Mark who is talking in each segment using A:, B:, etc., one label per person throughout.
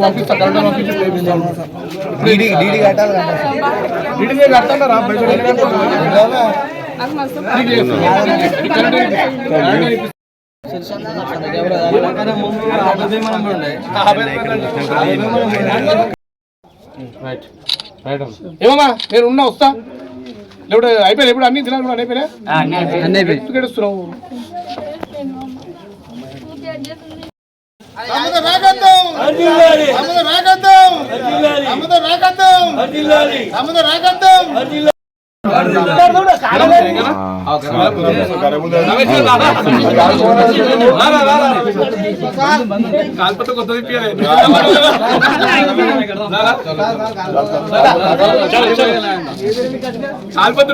A: పంపిస్తాను ఏమమ్మా? నేను ఉన్నా వస్తా. లేకపోతే అయిపోయింది ఎప్పుడు అన్ని తినాలి కూడా అయిపోయినా ఎందుకు ఏడుస్తున్నావు కాల్పతో కొత్త తిప్పియాలి కాల్పతో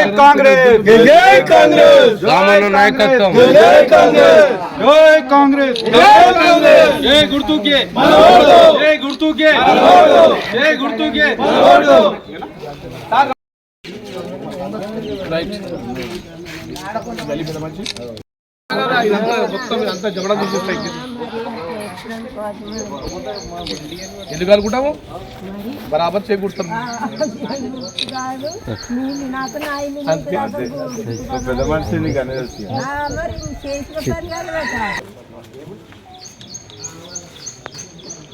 A: తెలంగాణ
B: కాంగ్రెస్. జై కాంగ్రెస్.
A: రామన్న నాయకత్వం.
B: జై కాంగ్రెస్. జై కాంగ్రెస్. జై కాంగ్రెస్.
A: ఏ గుర్తుకే. గుర్తుకే ఏ గుర్తుకే. రైట్ ఇదంతా మొత్తం ఇదంతా జగడం తీసేస్తాయి ఎందుకు అనుకుంటాము బరాబర్ చేకూరుతాం అంతే అంతే.
B: పెద్ద మనిషిని కనేసి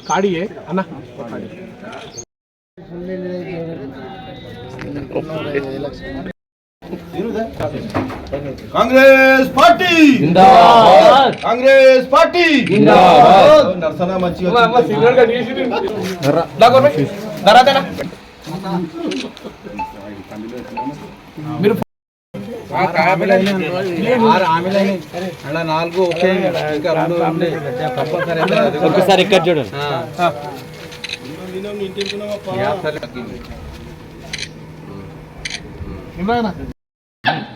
A: కాడియే అన్న.
B: కాంగ్రెస్ పార్టీ! కాంగ్రెస్ పార్టీ! నర్సన మంచిగా
A: మీరు
B: నాలుగు ఒకే ఇంకా రెండు ఉండే. కంపల్సరీ
C: ఒకసారి ఇక్కడ చూడండి.
A: ఇమ్రానా.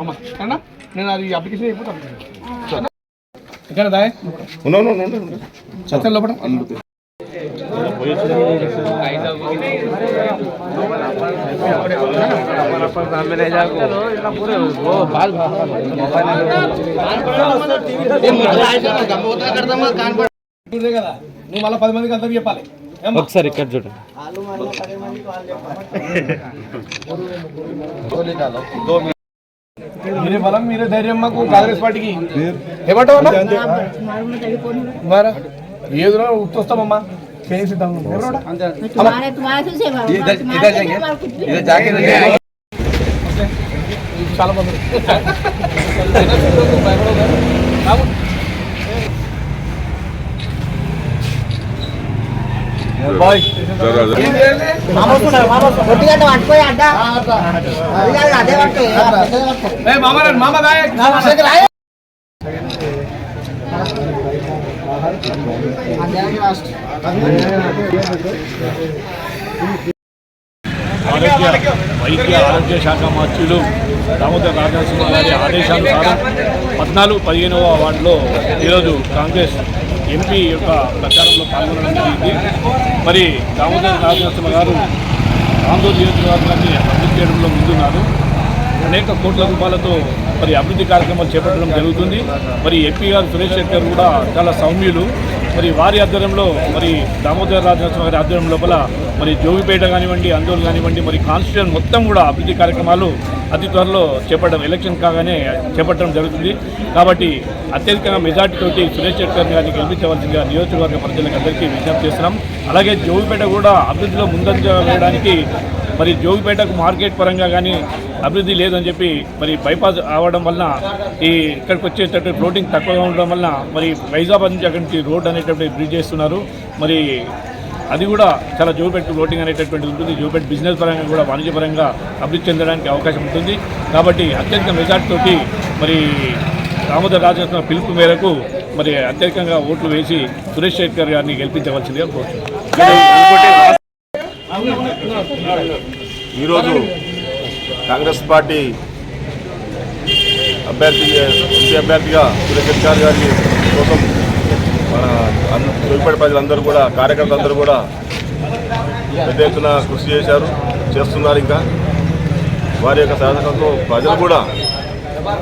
A: అమ్మ కన్నా నేను అది అప్లికేషన్ అయిపోతాను ఎక్కడ దాయ్ చచ్చలు లోపల నువ్వు మళ్ళీ పది మందికి అంతా చెప్పాలి?
C: ఒకసారి ఇక్కడ చూడండి.
A: మీరే బలం మీరే ధైర్యం మాకు కాంగ్రెస్ పార్టీకి. ఏమంటావు ఏదో ఉత్తొస్తామమ్మా? చేసిద్దాం ఎవరోడా?
D: तुम्हारे तुम्हारे से सेवा
B: इधर- इधर जाएंगे। इधर जाके
A: చాలా మంది బాయ్
D: కొట్టిగడ్డ పట్టుకోయి అడ్డ అది కాదు అదే పట్టుకో
A: మామ రండి, మామ
E: ఆరోగ్య వైద్య ఆరోగ్య శాఖ మంత్రులు దామోదర్ రాజనరసింహ గారి ఆదేశానుసారం పద్నాలుగు పదిహేనవ వార్డులో ఈరోజు కాంగ్రెస్ ఎంపీ యొక్క ప్రచారంలో పాల్గొనడం జరిగింది. మరి దామోదర్ రాజనరసింహ గారు ఆందోళన నియోజకవర్గాన్ని అభివృద్ధి చేయడంలో ముందున్నారు. అనేక కోట్ల రూపాయలతో మరి అభివృద్ధి కార్యక్రమాలు చేపట్టడం జరుగుతుంది. మరి ఎంపీ గారు సురేష్ శెట్టర్ కూడా చాలా సౌమ్యులు. మరి వారి ఆధ్వర్యంలో మరి దామోదర్ రాజనరసింహ గారి ఆధ్వర్యం లోపల మరి జోగిపేట కానివ్వండి అందోల్ కానివ్వండి మరి కాన్స్టిట్యూషన్ మొత్తం కూడా అభివృద్ధి కార్యక్రమాలు అతి త్వరలో చేపట్టడం ఎలక్షన్ కాగానే చేపట్టడం జరుగుతుంది. కాబట్టి అత్యధికంగా మెజార్టీ తోటి సురేష్ శెట్టర్ గారిని గెలిపించవలసిందిగా నియోజకవర్గ ప్రజలకు అందరికీ విజ్ఞప్తి చేస్తున్నాం. అలాగే జోగిపేట కూడా అభివృద్ధిలో ముందంజ వేయడానికి మరి జోగిపేటకు మార్కెట్ పరంగా కానీ అభివృద్ధి లేదని చెప్పి మరి బైపాస్ అవడం వలన ఈ ఇక్కడికి వచ్చేటట్టు ఫ్లోటింగ్ తక్కువగా ఉండడం వలన మరి వైజాబాద్ నుంచి అక్కడి నుంచి రోడ్ అనేటటువంటి బ్రిడ్జ్ చేస్తున్నారు మరి అది కూడా చాలా జోపేట్ ఫ్లోటింగ్ అనేటటువంటి ఉంటుంది జోపేట్ బిజినెస్ పరంగా కూడా వాణిజ్యపరంగా అభివృద్ధి చెందడానికి అవకాశం ఉంటుంది కాబట్టి అత్యధిక మెజార్టీ తోటి మరి దామోదర్ రాజేశ్వర పిలుపు మేరకు మరి అత్యధికంగా ఓట్లు వేసి సురేష్ శెట్కర్ గారిని గెలిపించవలసిందిగా కోరుతున్నాను
F: ఈరోజు కాంగ్రెస్ పార్టీ అభ్యర్థి ఎంపీ అభ్యర్థిగా సురేష్ గారి కోసం మన అన్- తొలిపడి ప్రజలందరూ కూడా కార్యకర్తలందరూ కూడా పెద్ద ఎత్తున కృషి చేశారు చేస్తున్నారు ఇంకా. వారి యొక్క సాధకంతో ప్రజలు కూడా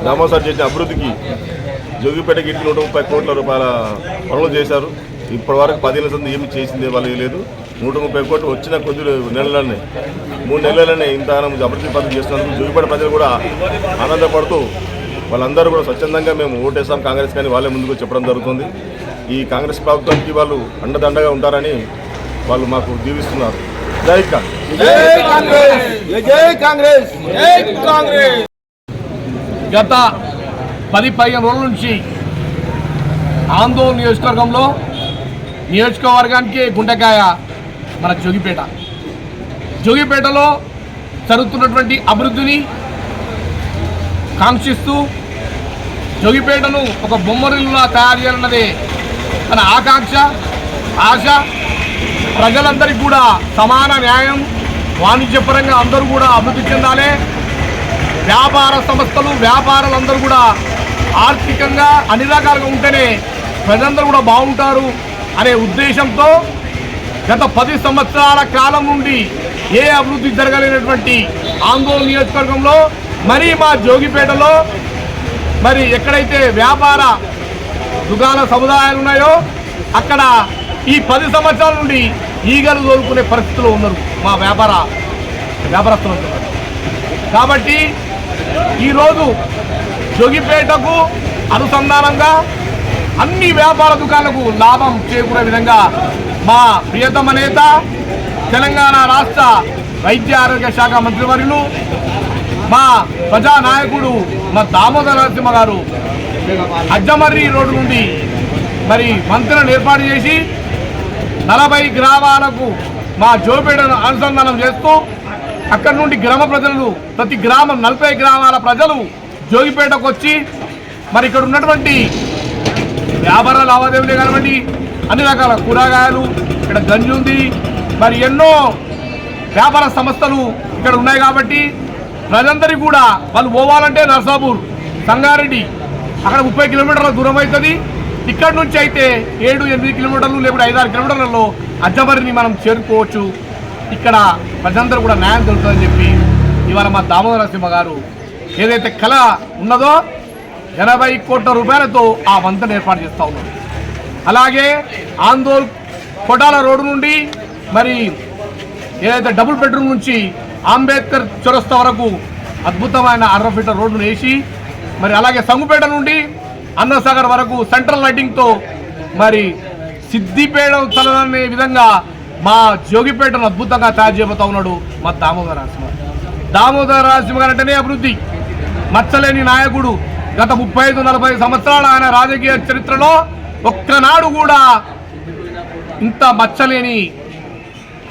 F: దామోసార్ చేసిన అభివృద్ధికి జోగిపేటకి ఇంటి నూట ముప్పై కోట్ల రూపాయల పనులు చేశారు. ఇప్పటి వరకు పదిహేను సంది ఏమి చేసింది వాళ్ళు లేదు. నూట ముప్పై కోట్లు వచ్చిన కొద్ది నెలలనే మూడు నెలలనే ఇంత అభివృద్ధి పనులు చేస్తున్నందుకు జోగిపేట ప్రజలు కూడా ఆనందపడుతూ వాళ్ళందరూ కూడా స్వచ్ఛందంగా మేము ఓటేస్తాం కాంగ్రెస్ కానీ వాళ్ళే ముందుకు చెప్పడం జరుగుతుంది. ఈ కాంగ్రెస్ ప్రభుత్వానికి వాళ్ళు అండదండగా ఉంటారని వాళ్ళు మాకు దీవిస్తున్నారు. జై కాంగ్రెస్.
A: గత పది పదిహేను రోజుల నుంచి ఆందోళన నియోజకవర్గంలో నియోజకవర్గానికి గుండెకాయ మన జోగిపేట. జోగిపేటలో జరుగుతున్నటువంటి అభివృద్ధిని కాంక్షిస్తూ జోగిపేటను ఒక బొమ్మరిల్లా తయారు చేయాలన్నదే మన ఆకాంక్ష ఆశ. ప్రజలందరికీ కూడా సమాన న్యాయం వాణిజ్యపరంగా అందరూ కూడా అభివృద్ధి చెందాలి. వ్యాపార సంస్థలు వ్యాపారాలందరూ కూడా ఆర్థికంగా అన్ని రకాలుగా ఉంటేనే ప్రజలందరూ కూడా బాగుంటారు అనే ఉద్దేశంతో గత పది సంవత్సరాల కాలం నుండి ఏ అభివృద్ధి జరగలేనటువంటి ఆందోళన నియోజకవర్గంలో మరి మా జోగిపేటలో మరి ఎక్కడైతే వ్యాపార దుకాణ సముదాయాలు ఉన్నాయో అక్కడ ఈ పది సంవత్సరాల నుండి ఈగలు తోలుకునే పరిస్థితిలో ఉన్నారు మా వ్యాపార వ్యాపారస్తులు కాబట్టి ఈరోజు జోగిపేటకు అనుసంధానంగా అన్ని వ్యాపార దుకాణాలకు లాభం చేకూరే విధంగా మా ప్రియతమ నేత తెలంగాణ రాష్ట్ర వైద్య ఆరోగ్య శాఖ మంత్రివర్యులు మా ప్రజానాయకుడు మా దామోదర నరసింహ గారు అజ్జమర్రి రోడ్డు నుండి మరి మంత్రులను ఏర్పాటు చేసి నలభై గ్రామాలకు మా జోపేటను అనుసంధానం చేస్తూ అక్కడి నుండి గ్రామ ప్రజలు ప్రతి గ్రామం నలభై గ్రామాల ప్రజలు జోగిపేటకు వచ్చి మరి ఇక్కడ ఉన్నటువంటి వ్యాపార లావాదేవీలే కానివ్వండి అన్ని రకాల కూరగాయలు ఇక్కడ గంజి ఉంది. మరి ఎన్నో వ్యాపార సంస్థలు ఇక్కడ ఉన్నాయి కాబట్టి ప్రజలందరికీ కూడా వాళ్ళు పోవాలంటే నర్సాపూర్ సంగారెడ్డి అక్కడ ముప్పై కిలోమీటర్ల దూరం అవుతుంది. ఇక్కడ నుంచి అయితే ఏడు ఎనిమిది కిలోమీటర్లు లేకపోతే ఐదారు కిలోమీటర్లలో అజ్జమరిని మనం చేరుకోవచ్చు. ఇక్కడ ప్రజలందరూ కూడా న్యాయం దొరుకుతుందని చెప్పి ఇవాళ మా దామోదర సింహ గారు ఏదైతే కళ ఉన్నదో ఎనభై కోట్ల రూపాయలతో ఆ వంతను ఏర్పాటు చేస్తూ ఉన్నారు. అలాగే ఆందోళ్ కొడాల రోడ్డు నుండి మరి ఏదైతే డబుల్ బెడ్రూమ్ నుంచి అంబేద్కర్ చొరస్తా వరకు అద్భుతమైన అర్ర ఫీటర్ రోడ్డును వేసి మరి అలాగే సంగుపేట నుండి అన్నసాగర్ వరకు సెంట్రల్ లైటింగ్తో మరి సిద్దిపేట తనదనే విధంగా మా జోగిపేటను అద్భుతంగా తయారు చేయబోతా ఉన్నాడు మా దామోదర నరసింహ దామోదర నరసింహ గారు అంటేనే అభివృద్ధి. మచ్చలేని నాయకుడు గత ముప్పై ఐదు నలభై సంవత్సరాల ఆయన రాజకీయ చరిత్రలో ఒక్కనాడు కూడా ఇంత మచ్చలేని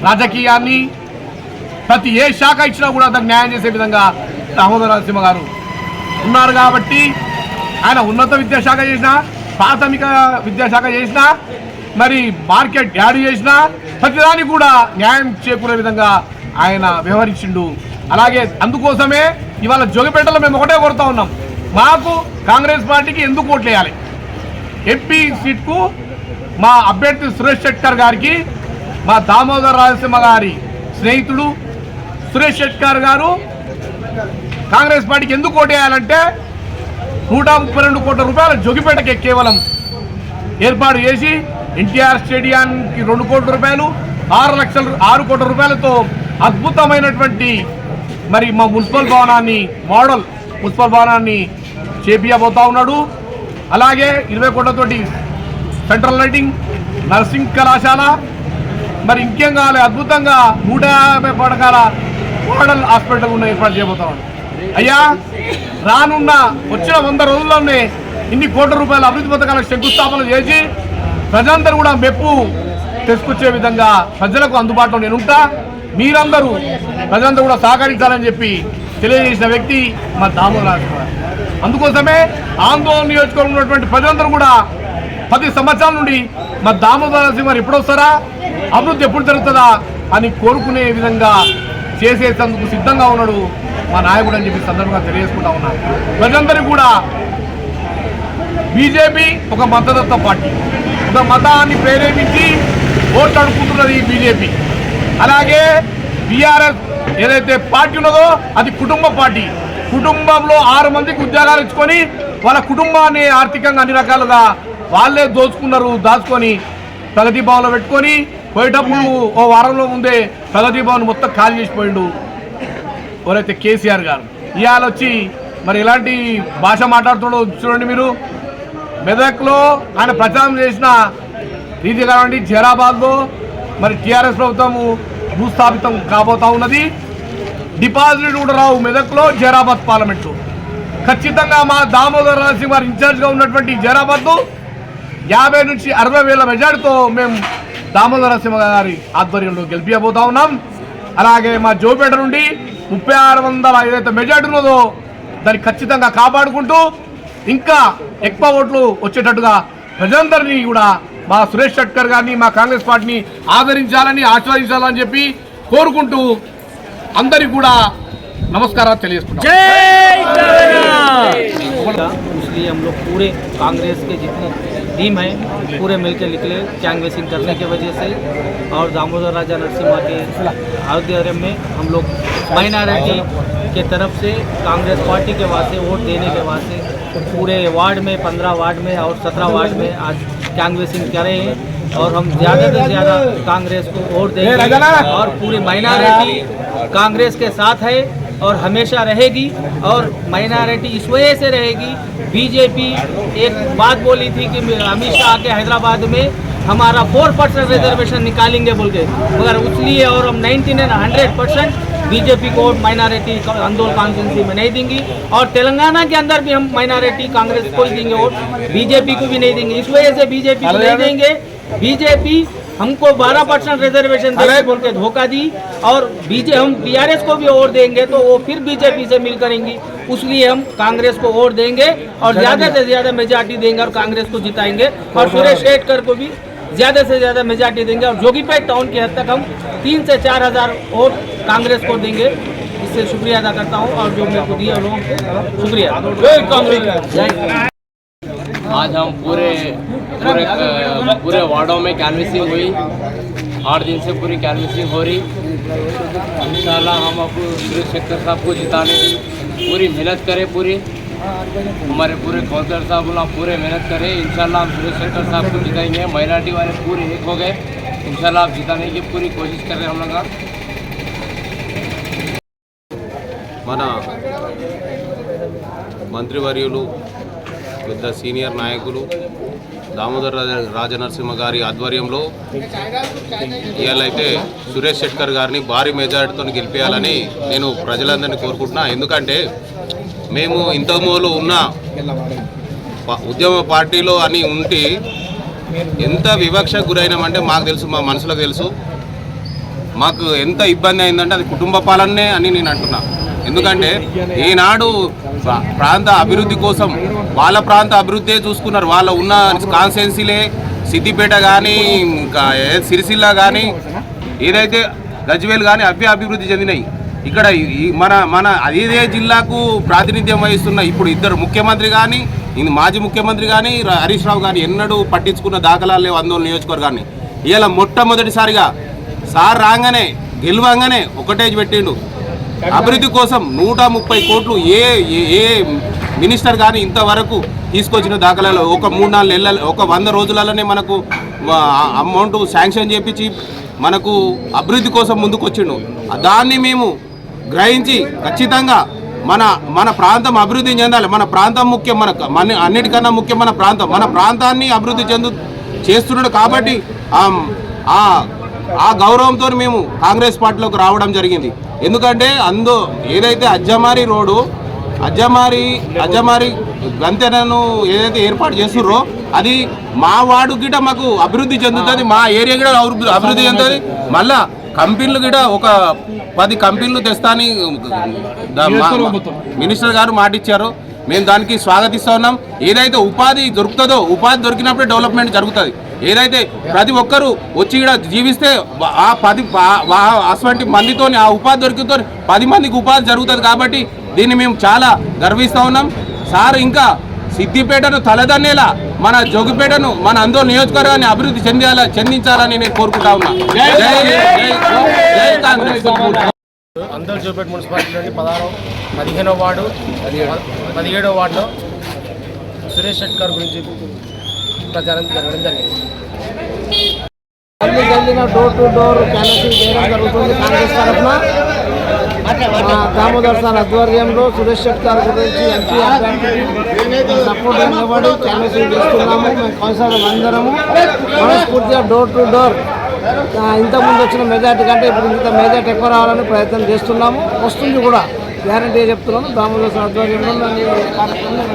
A: రాజకీయాన్ని ప్రతి ఏ శాఖ ఇచ్చినా కూడా దానికి న్యాయం చేసే విధంగా దామోదర నరసింహ గారు ఉన్నారు కాబట్టి ఆయన ఉన్నత విద్యాశాఖ చేసిన ప్రాథమిక విద్యాశాఖ చేసిన మరి మార్కెట్ యాడ్ చేసిన ప్రతిదానికి కూడా న్యాయం చేకూరే విధంగా ఆయన వ్యవహరించిండు. అలాగే అందుకోసమే ఇవాళ జోగిపేటలో మేము ఒకటే కోరుతా ఉన్నాం. మాకు కాంగ్రెస్ పార్టీకి ఎందుకు ఓట్లు వేయాలి ఎంపీ సీట్కు మా అభ్యర్థి సురేష్ షెట్కర్ గారికి మా దామోదర్ రాజసింహ గారి స్నేహితుడు సురేష్ షెట్కర్ గారు కాంగ్రెస్ పార్టీకి ఎందుకు ఓటేయాలంటే నూట ముప్పై రెండు కోట్ల రూపాయల జోగిపేటకి కేవలం ఏర్పాటు చేసి ఎన్టీఆర్ స్టేడియానికి రెండు కోట్ల రూపాయలు ఆరు లక్షల ఆరు కోట్ల రూపాయలతో అద్భుతమైనటువంటి మరి మా మున్సిపల్ భవనాన్ని మోడల్ మున్సిపల్ భవనాన్ని చేపియబోతా ఉన్నాడు. అలాగే ఇరవై కోట్లతోటి సెంట్రల్ లైటింగ్ నర్సింగ్ కళాశాల మరి ఇంకేం కావాలి? అద్భుతంగా నూట యాభై పడకాల మోడల్ హాస్పిటల్ ఉన్న ఏర్పాటు చేయబోతా ఉన్నాడు. అయ్యా రానున్న వచ్చిన వంద రోజుల్లోనే ఇన్ని కోట్ల రూపాయల అభివృద్ధి పథకాలకు శంకుస్థాపన చేసి ప్రజలందరూ కూడా మెప్పు తెచ్చుకొచ్చే విధంగా ప్రజలకు అందుబాటులో నేను ఉంటా మీరందరూ ప్రజలందరూ కూడా సహకరించాలని చెప్పి తెలియజేసిన వ్యక్తి మా దామోదర్ అందుకోసమే ఆందోళన నియోజకవర్గంలో ఉన్నటువంటి ప్రజలందరూ కూడా పది సంవత్సరాల నుండి మా దామోదర సింగ్ గారు ఎప్పుడు వస్తారా అభివృద్ధి ఎప్పుడు జరుగుతుందా అని కోరుకునే విధంగా చేసేటందుకు సిద్ధంగా ఉన్నాడు మా నాయకుడు అని చెప్పి సందర్భంగా తెలియజేసుకుంటా ఉన్నాను ప్రజలందరికీ కూడా బీజేపీ ఒక మతదత్త పార్టీ. ఒక మతాన్ని ప్రేరేపించి ఓట్లు అడుక్కుంటున్నది బీజేపీ. అలాగే బీఆర్ఎస్ ఏదైతే పార్టీ ఉన్నదో అది కుటుంబ పార్టీ. కుటుంబంలో ఆరు మందికి ఉద్యోగాలు ఇచ్చుకొని వాళ్ళ కుటుంబాన్ని ఆర్థికంగా అన్ని రకాలుగా వాళ్ళే దోచుకున్నారు దాచుకొని ప్రగతి భవన్లో పెట్టుకొని పోయేటప్పుడు ఓ వారంలో ముందే ప్రగతి భవన్ మొత్తం ఖాళీ చేసిపోయిండు ఎవరైతే కేసీఆర్ గారు. ఇవాళ వచ్చి మరి ఎలాంటి భాష మాట్లాడుతుండో చూడండి మీరు. మెదక్లో ఆయన ప్రచారం చేసిన రీతి కానివ్వండి జైరాబాద్లో మరి టీఆర్ఎస్ ప్రభుత్వము భూస్థాపితం కాబోతా ఉన్నది. డిపాజిట్ కూడా రావు. మెదక్లో జైరాబాద్ పార్లమెంట్లో ఖచ్చితంగా మా దామోదర్ నరసింహ గారు ఇన్ఛార్జ్గా ఉన్నటువంటి జైరాబాద్ను యాభై నుంచి అరవై వేల మెజార్టీతో మేము దామోదర నరసింహ గారి ఆధ్వర్యంలో గెలిపియబోతా ఉన్నాం. అలాగే మా జోపేట నుండి ముప్పై ఆరు వందల ఏదైతే మెజార్టీ ఉన్నదో దాన్ని ఖచ్చితంగా కాపాడుకుంటూ ఇంకా ఎక్కువ ఓట్లు వచ్చేటట్టుగా ప్రజలందరినీ కూడా మా సురేష్ షట్కర్ గారిని మా కాంగ్రెస్ పార్టీని ఆదరించాలని ఆస్వాదించాలని చెప్పి కోరుకుంటూ అందరికీ కూడా నమస్కారాలు తెలియజేసుకుంటాం
G: इसलिए हम लोग पूरे कांग्रेस के जितने टीम है पूरे मिलकर निकले कैंगवेसिंग करने की वजह से और दामोदर राजा नरसिम्हा के आध्वर्य में हम लोग माइनॉरिटी के तरफ से कांग्रेस पार्टी के वास्ते वोट देने के वास्ते पूरे वार्ड में पंद्रह वार्ड में और सत्रह वार्ड में आज कैंगवेसिंग करे हैं और हम ज़्यादा से ज़्यादा कांग्रेस को वोट देंगे और पूरी माइनॉरिटी कांग्रेस के साथ है और हमेशा रहेगी और माइनॉरिटी इस वजह से रहेगी बीजेपी एक बात बोली थी कि अमित शाह के हैदराबाद में हमारा फोर परसेंट रिजर्वेशन निकालेंगे बोल के। मगर इसलिए और हम 99 एंड हंड्रेड परसेंट बीजेपी को माइनॉरिटी आंदोल कॉन्स्टिट्यूंसी में नहीं देंगी और तेलंगाना के अंदर भी हम माइनॉरिटी कांग्रेस को ही देंगे वोट बीजेपी को भी नहीं देंगे। इस वजह से बीजेपी को नहीं देंगे। बीजेपी हमको 12 परसेंट रिजर्वेशन देगी बोल के धोखा दी और बीजे हम बीआरएस को भी वोट देंगे तो वो फिर बीजेपी से मिल करेंगी। इसलिए हम कांग्रेस को वोट देंगे और ज़्यादा से ज़्यादा मेजॉरिटी देंगे और कांग्रेस को जिताएँगे और सुरेश शेटकर को भी ज़्यादा से ज़्यादा मेजॉरिटी देंगे और जोगीपेट टाउन की हद तक हम तीन से चार हज़ार वोट कांग्रेस को देंगे। इससे शुक्रिया अदा करता हूँ और जो मेरे को दिया लोगों को शुक्रिया।
H: आज हम पूरे पूरे अ, पूरे वार्डों में कैनवसिंग हुई आठ दिन से पूरी कैनवसिंग हो रही इंशाल्लाह हम अब सुरेश शेखर साहब को जिताने की पूरी मेहनत करें पूरी हमारे पूरे काउंसलर साहब लोग पूरे मेहनत करें इंशाल्लाह हम सुरेश शेखर साहब को जिताएंगे माइनॉरिटी वाले पूरे एक हो गए इंशाल्लाह आप जिताने की पूरी कोशिश कर रहे हैं हम लोग
I: మన మంత్రివర్యులు పెద్ద సీనియర్ నాయకులు దామోదర్ రాజ రాజనరసింహ గారి ఆధ్వర్యంలో ఇవాళైతే సురేష్ శెట్కర్ గారిని భారీ మెజార్టీతో గెలిపేయాలని నేను ప్రజలందరినీ కోరుకుంటున్నా. ఎందుకంటే మేము ఇంతకుముందు ఉన్న ఉద్యమ పార్టీలో అని ఉండి ఎంత వివక్షకు గురైనామంటే మాకు తెలుసు మా మనసులకు తెలుసు. మాకు ఎంత ఇబ్బంది అయిందంటే అది కుటుంబ పాలనే అని నేను అంటున్నా. ఎందుకంటే ఈనాడు ప్రాంత అభివృద్ధి కోసం వాళ్ళ ప్రాంత అభివృద్ధే చూసుకున్నారు. వాళ్ళ ఉన్న కాన్స్టెన్సీలే సిద్దిపేట కానీ ఇంకా ఏ- సిరిసిల్ల కానీ ఏదైతే గజ్వేల్ కానీ అవే అభివృద్ధి చెందినాయి. ఇక్కడ ఈ- మన మన అదే జిల్లాకు ప్రాతినిధ్యం వహిస్తున్న ఇప్పుడు ఇద్దరు ముఖ్యమంత్రి కానీ ఇది మాజీ ముఖ్యమంత్రి కానీ హరీష్ రావు కానీ ఎన్నడూ పట్టించుకున్న దాఖలాలు లేవు ఆందోళన నియోజకవర్గాన్ని. ఇలా మొట్టమొదటిసారిగా సార్ రాగానే గెలవంగానే ఒకటే పెట్టిండు. అభివృద్ధి కోసం నూట ముప్పై కోట్లు ఏ ఏ- మినిస్టర్ కానీ ఇంతవరకు తీసుకొచ్చిన దాఖలాలు ఒక మూడు నాలుగు నెలల ఒక వంద రోజులలోనే మనకు అమౌంట్ శాంక్షన్ చేపించి మనకు అభివృద్ధి కోసం ముందుకు వచ్చిండు దాన్ని మేము గ్రహించి ఖచ్చితంగా మన మన ప్రాంతం అభివృద్ధి చెందాలి. మన ప్రాంతం ముఖ్యం మన మన అన్నిటికన్నా ముఖ్యం మన ప్రాంతం. మన ప్రాంతాన్ని అభివృద్ధి చెందు చేస్తున్నాడు కాబట్టి ఆ- ఆ గౌరవంతో మేము కాంగ్రెస్ పార్టీలోకి రావడం జరిగింది. ఎందుకంటే అందు ఏదైతే అజ్జమారి రోడ్డు అజ్జమారి అజ్జమారి గంతెనను ఏదైతే ఏర్పాటు చేస్తుర్రో అది మా వాడు గిట మాకు అభివృద్ధి చెందుతుంది మా ఏరియా కూడా అభివృద్ధి అభివృద్ధి చెందుతుంది. మళ్ళా కంపెనీలు కూడా ఒక పది కంపెనీలు తెస్తాని మినిస్టర్ గారు మాటిచ్చారు మేము దానికి స్వాగతిస్తా ఉన్నాం. ఏదైతే ఉపాధి దొరుకుతుందో ఉపాధి దొరికినప్పుడే డెవలప్మెంట్ జరుగుతుంది. ఏదైతే ప్రతి ఒక్కరూ వచ్చి ఇక్కడ జీవిస్తే ఆ పది అటువంటి మందితో ఆ ఉపాధి దొరికితో పది మందికి ఉపాధి జరుగుతుంది కాబట్టి దీన్ని మేము చాలా గర్విస్తూ ఉన్నాం. సార్ ఇంకా సిద్దిపేటను తలదన్నేలా మన జోగిపేటను మన అందరూ నియోజకవర్గాన్ని అభివృద్ధి చెందాల చెందించాలని నేను కోరుకుంటా ఉన్నా. జై జై- జై కాంగ్రెస్.
G: అందరు జోపేట మున్సిపాలిటీలోని పదహారు పదిహేనో వార్డు పదిహేడో వార్డులో సురేష్ షెట్కర్ గురించి ప్రచారం జరగడం జరిగింది.
D: డోర్ టు డోర్ క్యాన్వసింగ్ చేయడం జరుగుతుంది కాంగ్రెస్ తరఫున. దామోదర్ సార్ ఆధ్వర్యంలో సురేష్ శెట్టి గారి గురించి ఎంపీ సపోర్ట్ నిలబడి క్యాన్వసింగ్ చేస్తున్నాము. మేము కౌన్సిలర్ అందరము. మనస్ఫూర్తిగా డోర్ టు డోర్ ఇంతకుముందు వచ్చిన మెజార్టీ కంటే ఇప్పుడు ఇంత మెజార్టీ ఎక్కువ రావాలని ప్రయత్నం చేస్తున్నాము. వస్తుంది కూడా. గ్యారంటీ చెప్తున్నాను. దామోదర్ సార్ ఆధ్వర్యంలో కార్యక్రమం